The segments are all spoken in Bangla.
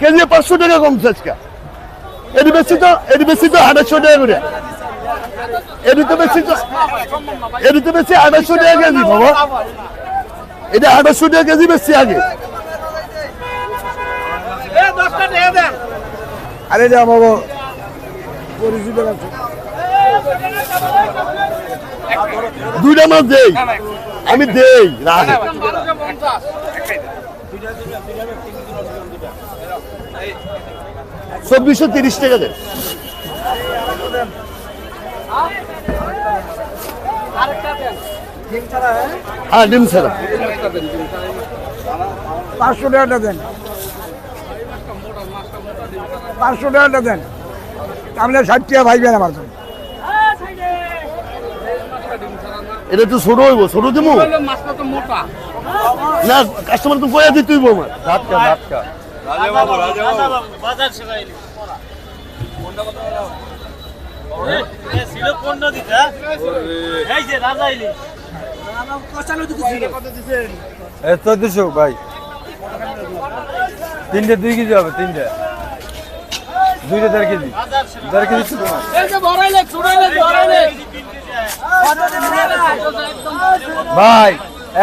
কেজি পাঁচশো টাকা কমছে আজকে। এটি বেশি তো, এটি বেশি তো আড়াইশো টাকা করে। এটি তো বেশি তো, এটি তো বেশি আড়াইশো টাকা কেজি, বাবা। এটা আড়াইশো টাকা কেজি বেশি আগে। আরে যা, বাবা। দুইটা মাছ দেই। আমি দেই, রাখে। চব্বিশশো তিরিশ টাকা দেন। হ্যাঁ ডিম ছাড়া। পাঁচশো টাকাটা দেন। পাঁচশো টাকাটা দেন। তাহলে ষাট টাকা ভাইবেন আমার তো এটা তো ছোট হইব ছোট মোটা। না কাস্টমার তো কয়া দিতেই আমার। ধাতকা ধাতকা বাজার সেবাই ছিল পনেরো দিতে এই যে রাজা ইলি চোদ্দশো ভাই। তিনটে দুই কেজি হবে তিনটে। দুইটা দেড় কেজি। দেড় কেজি ছোট মাছ। ভাই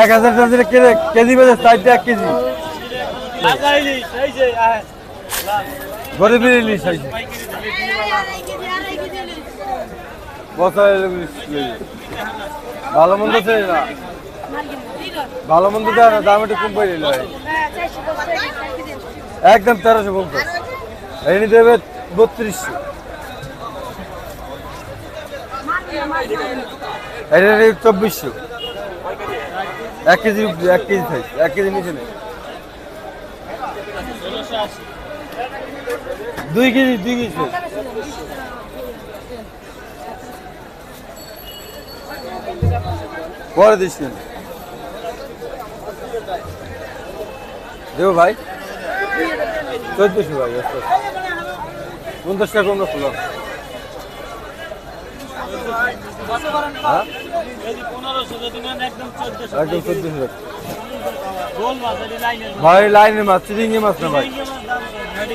এক হাজার কেজি কেজি বেজে চারটে এক কেজি রাজা ইলি এই যে আয় গরিবের ইলিশ হয়েছে ভালো মন্দ ছিল না? ভালো মন্দ দেয় না, দাম একটু কম নিল একদম তেরোশো পঞ্চাশ। এনে দেবে বত্রিশশো। চব্বিশশো। এক কেজি এক কেজি সাইজ, এক কেজি নিচে নেই। দুই কেজি দুই কেজি পরে দিস কেন দেবো ভাই? চোদ্দশো ভাই আস্তে। পঞ্চাশ টাকা কম রাখল হ্যাঁ? একদম চোদ্দশো। ভাই লাইনের মাছ চিরিঙ্গি মাছ না ভাই?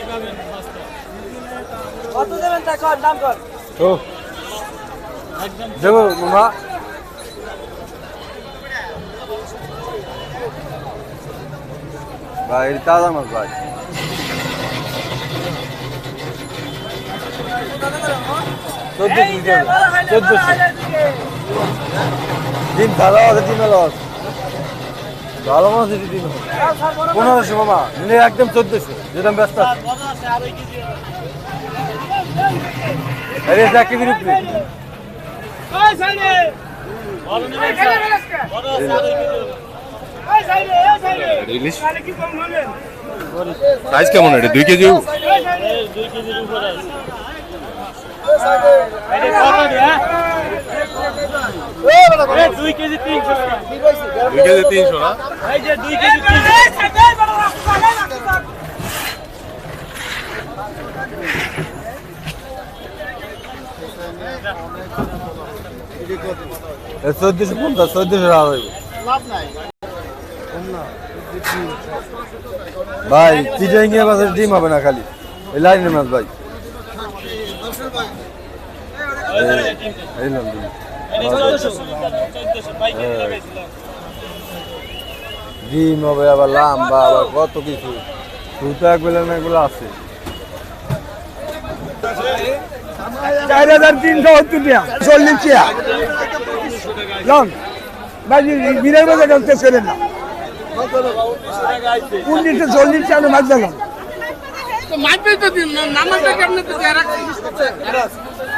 পাবেন মাছটা তো দেবো মামা ভাই তাজা মাছ ভাই। চোদ্দশো চোদ্দশো। দিন ভালো আছে দিন ভালো আছে। ভালো মাছ এটি দিন পনেরোশো মামা নিলে একদম চোদ্দশো যেটা ব্যস্ত আরে এক কেজির উপরে ওই সাইডে বড় নেবেন স্যার? বড় আছে আড়াই কেজি ওই সাইডে ওই সাইডে ইলিশ তাহলে কি কম হবে সাইজ কেমন এটা দুই কেজি দুই কেজির উপরে দুই কেজি তিনশো দুই কেজি তিনশো না? এই যে দুই কেজি চোদ্দশো পঞ্চাশ চোদ্দশো টাকা হইব। ভাই চিটাঙ্গিয়া মাছের ডিম হবে না খালি? এই লাইনের মাছ ভাই। এই- ডিম লাগাইছিলাম ডিম হবে আবার লাম্বা আবার কত কিছু। সুতো এক বেলা এগুলো আছে। চার হাজার তিনশো সত্তর টাকা। চল্লিশ টাকা। বিনের মধ্যে ঢুকতে না। উনিশশো চল্লিশ টাকা মাছ দিলাম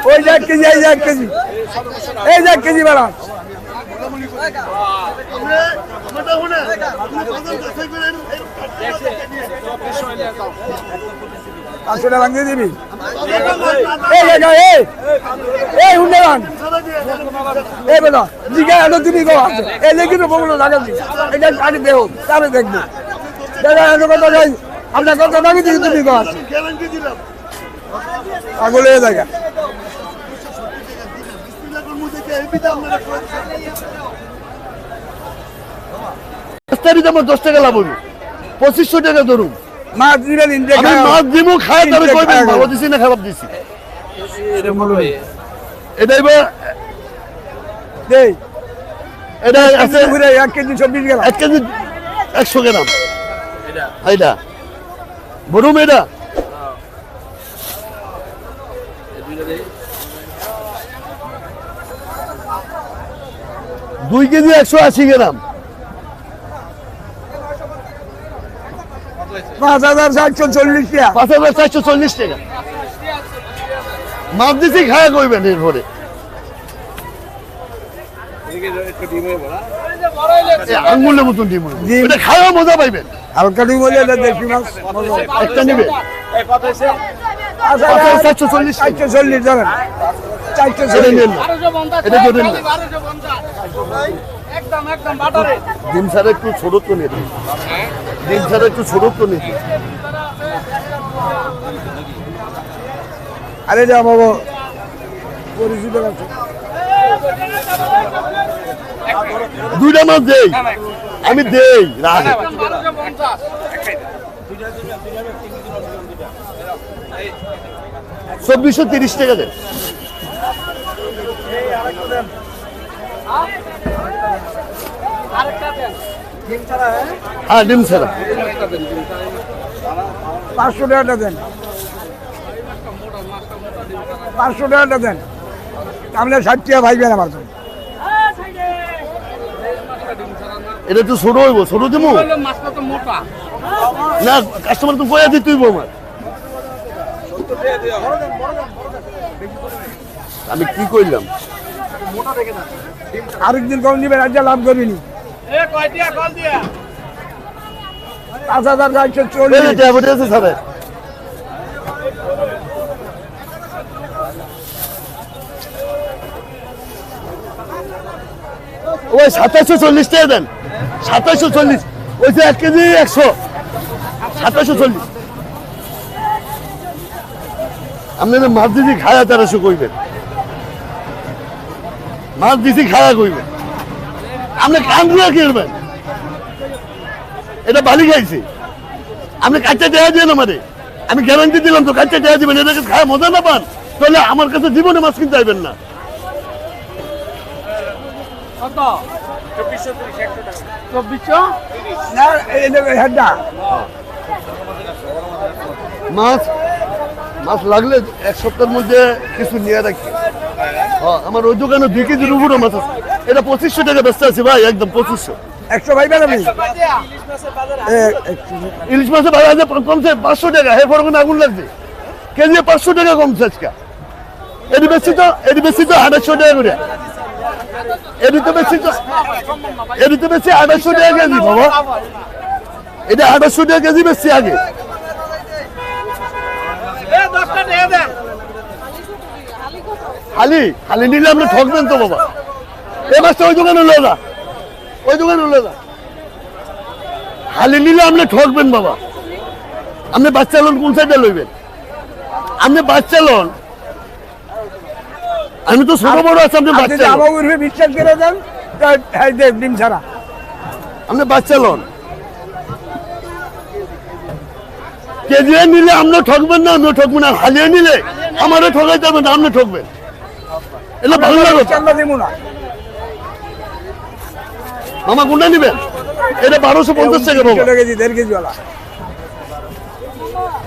ওই যে এক কেজি, এই এক কেজি। এই এক কেজি পাঁচশো টাকা ভাঙিয়ে দিবি? এই এই এই হুন্ডে বান। এই বেলা জিগা এলো তুমি গো আছে এই দেখি তো বগুলো লাগাবি এটা তাহলে দেখব। দাদা এত কথা যাই আপনার কথা দাবি দিকে তুমি গো আছে পাগল দেখা তারিখ আমার দশ টাকা লাভ হইব। পঁচিশশো টাকা ধরুন। মাছ দিবেন আমি মাছ দিমু খায় তবে কইবেন ভালো দিছি না খারাপ দিছি? এটা এবার দেই। এটা আছে এক কেজি চব্বিশ এক কেজি একশো গ্রাম। এটা। বরুম এটা। দুই কেজি একশো আশি গ্রাম। পাঁচ হাজার চারশো চল্লিশ টাকা। পাঁচ হাজার চারশো চল্লিশ টাকা। মাপ দিচ্ছি খায়া করবেন এরপরে। আঙ্গুলের মতন ডিম। এটা খাওয়া মজা পাইবেন হালকা ডিম হলে এটা দেশি মাছ একটা নিবে? পাঁচ পাঁচ হাজার হাজার চারশো চল্লিশ। চারশো চল্লিশ ধরেন। চারশো চল্লিশ। এটা না বাটারে। ডিম ছাড়া একটু ছোট তো নিতে ডিম ছাড়া একটু ছোট তো নিতে আরে যা বাবু পরিচিত আছে দুইটা মাছ দেই। আমি দেই চব্বিশশো তিরিশ টাকা দেন হ্যাঁ ডিম ছাড়া। পাঁচশো টাকাটা দেন। পাঁচশো টাকাটা দেন। তাহলে ষাট টাকা ভাইবেন আমার তো এটা একটু ছোট হইব ছোট দেবো মাছটা তো না কাস্টমার তো কয়া দিতে হইব আমার। আমি কি করলাম আরেকদিন কম দিবেন আজ লাভ করবিনি দিয়া পাঁচ হাজার চারশো চল্লিশ। আছে স্যার। ওই সাতাশশো চল্লিশ টাকা দেন। সাতাশশো চল্লিশ ওই যে এক কেজি একশো। সাতাশশো চল্লিশ আপনি না মাছ দিছি খায়া তেরোশো কইবেন। মাছ দিছি খায়া কইবেন। আপনি কান দিয়ে কিনবেন এটা বালি খাইছে। আপনি কাঁচা দেওয়া দিয়ে আমারে। আমি গ্যারান্টি দিলাম তো কাঁচা দেওয়া দিবেন। এটাকে খায় মজা না পান? তাহলে আমার কাছে জীবনে মাছ কিনতে চাইবেন না। কত? চব্বিশশো না মাছ মাছ লাগলে এক সপ্তাহের মধ্যে কিছু নিয়ে রাখি। হ্যাঁ, আমার ওই দোকানে দুই কেজির উপরে মাছ আছে। এটা পঁচিশশো টাকা ব্যস্ত আছে ভাই একদম পঁচিশশো। একশো এ, একশো। ইলিশ মাছে ভাই আছে কমছে পাঁচশো টাকা। হে ফরগুন আগুন লাগছে। কেজি পাঁচশো টাকা কমছে আজকে। এটি বেশি তো এটি বেশি তো আড়াইশো টাকা করে। এটি তো বেশি আড়াইশো টাকা কেজি, বাবা। এটা আড়াইশো টাকা কেজি বেশি আগে। এ খালি খালি নিলে আপনি ঠকবেন তো, বাবা। এই মাছটা ওই দোকানে লো যা। ওই দোকানে লো যা। খালি নিলে আপনি ঠকবেন, বাবা। আপনি বাচ্চা লোন কোন সাইডে লইবেন? আপনি বাচ্চা লোন আমি তো ছোট বড় আছে আপনি বাচ্চা লোন আমার উর্ফে বিশ্বাস করে দেন হ্যাঁ দেখ ডিম ছাড়া। আপনি বাচ্চা লোন কেজি নিলে আপনি ঠকবেন না আমিও ঠকবেন না। হালিয়ে নিলে আমারও ঠকাইতে হবে না আপনি ঠকবেন। এটা ভালো লাগে চান্দা দিব না। মামা কোনটা নিবেন? এটা বারোশো পঞ্চাশ টাকা বাবা। কেজি দেড় কেজি ওলা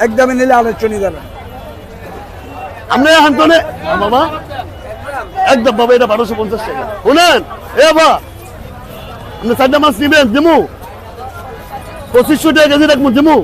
একদমই নিলে নিয়ে যাবেন। আপনি হান্তনে বাবা একদম বাবা, এটা বারোশো পঞ্চাশ টাকা। শুনেন, এ বাবা, আপনি চারটা মাছ নিবেন, দিমু। পঁচিশশো টাকা কেজি রাখব, দিমু।